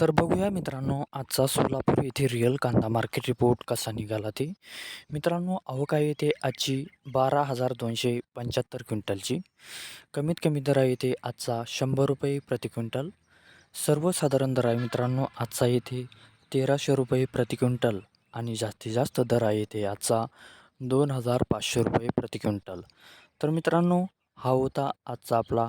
तर बघूया मित्रांनो आजचा सोलापूर येथे रिअल कांदा मार्केट रिपोर्ट कसा निघाला ते. मित्रांनो आवक आहे येथे आजची बारा हजार दोनशे पंच्याहत्तर क्विंटलची. कमीत कमी दर आहे येथे आजचा शंभर रुपये प्रति क्विंटल. सर्वसाधारण दर आहे मित्रांनो आजचा येथे तेराशे रुपये प्रति क्विंटल आणि जास्तीत जास्त दर आहे येथे आजचा दोन हजार पाचशे रुपये प्रति क्विंटल. तर मित्रांनो हा होता आजचा आपला